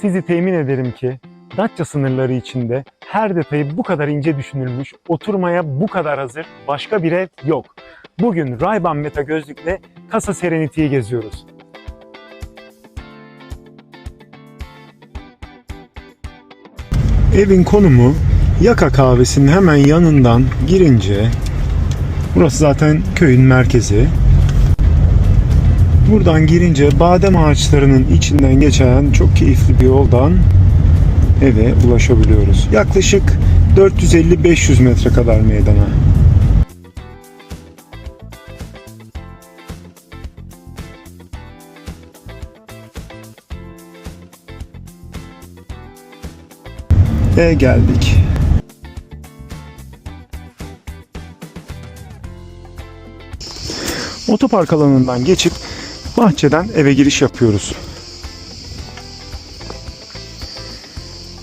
Sizi temin ederim ki Datça sınırları içinde her detayı bu kadar ince düşünülmüş, oturmaya bu kadar hazır başka bir ev yok. Bugün Ray-Ban Meta gözlükle Casa Serenity'yi geziyoruz. Evin konumu Yaka kahvesinin hemen yanından girince burası zaten köyün merkezi. Buradan girince badem ağaçlarının içinden geçen çok keyifli bir yoldan eve ulaşabiliyoruz. Yaklaşık 450-500 metre kadar meydana. Ve geldik. Otopark alanından geçip bahçeden eve giriş yapıyoruz.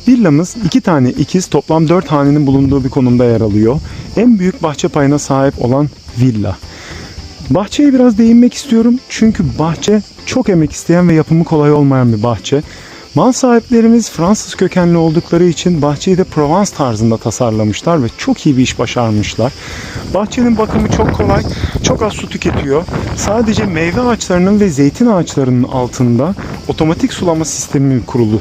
Villamız iki tane ikiz toplam dört hanenin bulunduğu bir konumda yer alıyor. En büyük bahçe payına sahip olan villa. Bahçeye biraz değinmek istiyorum çünkü bahçe çok emek isteyen ve yapımı kolay olmayan bir bahçe. Mal sahiplerimiz Fransız kökenli oldukları için bahçeyi de Provence tarzında tasarlamışlar ve çok iyi bir iş başarmışlar. Bahçenin bakımı çok kolay, çok az su tüketiyor. Sadece meyve ağaçlarının ve zeytin ağaçlarının altında otomatik sulama sistemi kurulu.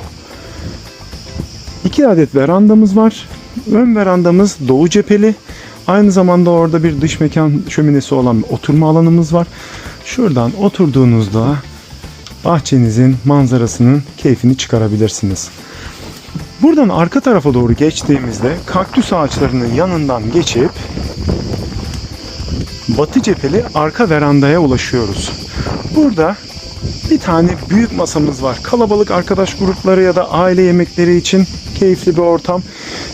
İki adet verandamız var. Ön verandamız doğu cepheli. Aynı zamanda orada bir dış mekan şöminesi olan bir oturma alanımız var. Şuradan oturduğunuzda bahçenizin manzarasının keyfini çıkarabilirsiniz. Buradan arka tarafa doğru geçtiğimizde kaktüs ağaçlarının yanından geçip batı cepheli arka verandaya ulaşıyoruz. Burada bir tane büyük masamız var. Kalabalık arkadaş grupları ya da aile yemekleri için keyifli bir ortam.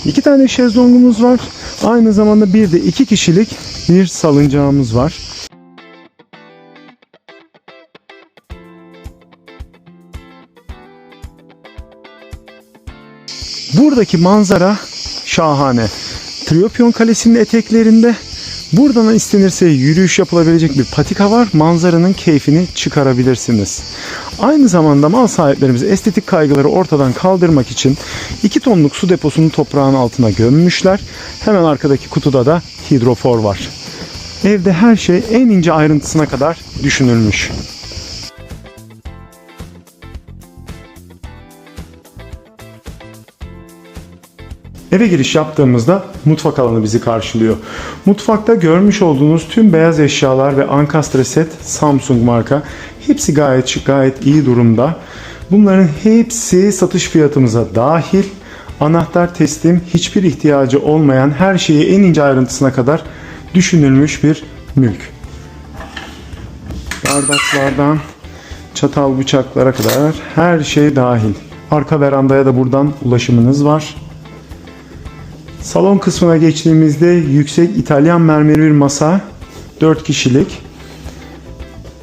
İki tane şezlongumuz var. Aynı zamanda bir de iki kişilik bir salıncağımız var. Buradaki manzara şahane. Triopion Kalesi'nin eteklerinde buradan istenirse yürüyüş yapılabilecek bir patika var. Manzaranın keyfini çıkarabilirsiniz. Aynı zamanda mal sahiplerimiz estetik kaygıları ortadan kaldırmak için 2 tonluk su deposunu toprağın altına gömmüşler. Hemen arkadaki kutuda da hidrofor var. Evde her şey en ince ayrıntısına kadar düşünülmüş. Eve giriş yaptığımızda mutfak alanı bizi karşılıyor. Mutfakta görmüş olduğunuz tüm beyaz eşyalar ve ankastre set Samsung marka. Hepsi gayet şık, gayet iyi durumda. Bunların hepsi satış fiyatımıza dahil. Anahtar teslim, hiçbir ihtiyacı olmayan her şeyi en ince ayrıntısına kadar düşünülmüş bir mülk. Bardaklardan çatal bıçaklara kadar her şey dahil. Arka verandaya da buradan ulaşımınız var. Salon kısmına geçtiğimizde yüksek İtalyan mermeri bir masa, 4 kişilik.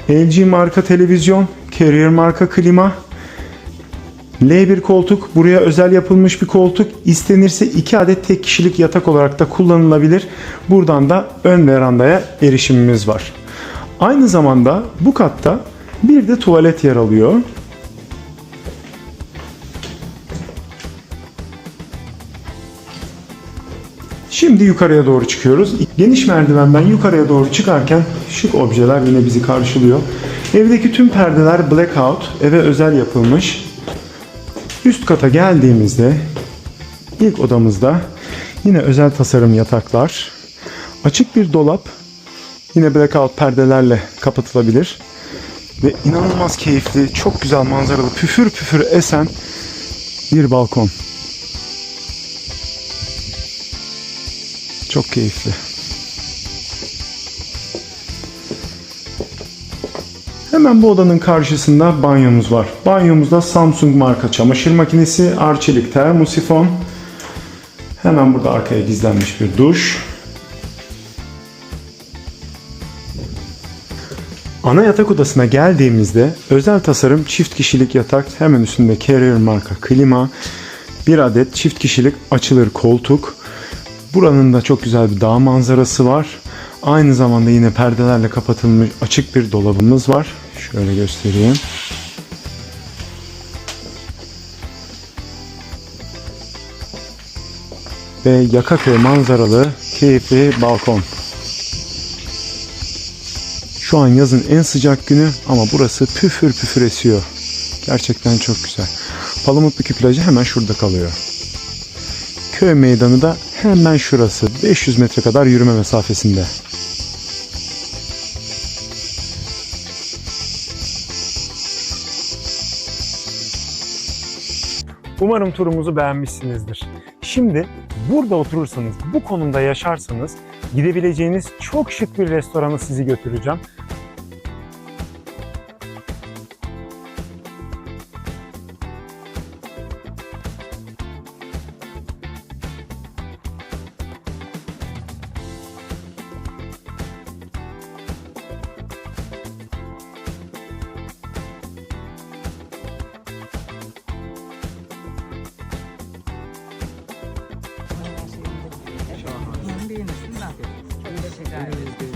LG marka televizyon, Carrier marka klima, L1 koltuk, buraya özel yapılmış bir koltuk. İstenirse 2 adet tek kişilik yatak olarak da kullanılabilir. Buradan da ön verandaya erişimimiz var. Aynı zamanda bu katta bir de tuvalet yer alıyor. Şimdi yukarıya doğru çıkıyoruz. Geniş merdivenden yukarıya doğru çıkarken şık objeler yine bizi karşılıyor. Evdeki tüm perdeler blackout, eve özel yapılmış. Üst kata geldiğimizde ilk odamızda yine özel tasarım yataklar, açık bir dolap, yine blackout perdelerle kapatılabilir ve inanılmaz keyifli, çok güzel manzaralı, püfür püfür esen bir balkon. Çok keyifli. Hemen bu odanın karşısında banyomuz var. Banyomuzda Samsung marka çamaşır makinesi, arçelik termosifon. Hemen burada arkaya gizlenmiş bir duş. Ana yatak odasına geldiğimizde özel tasarım çift kişilik yatak, hemen üstünde Carrier marka klima, bir adet çift kişilik açılır koltuk, Buranın da çok güzel bir dağ manzarası var. Aynı zamanda yine perdelerle kapatılmış açık bir dolabımız var. Şöyle göstereyim. Ve Yakaköy manzaralı keyifli balkon. Şu an yazın en sıcak günü ama burası püfür püfür esiyor. Gerçekten çok güzel. Palamutbükü plajı hemen şurada kalıyor. Köy meydanı da hemen şurası. 500 metre kadar yürüme mesafesinde. Umarım turumuzu beğenmişsinizdir. Şimdi burada oturursanız, bu konumda yaşarsanız gidebileceğiniz çok şık bir restorana sizi götüreceğim. guys.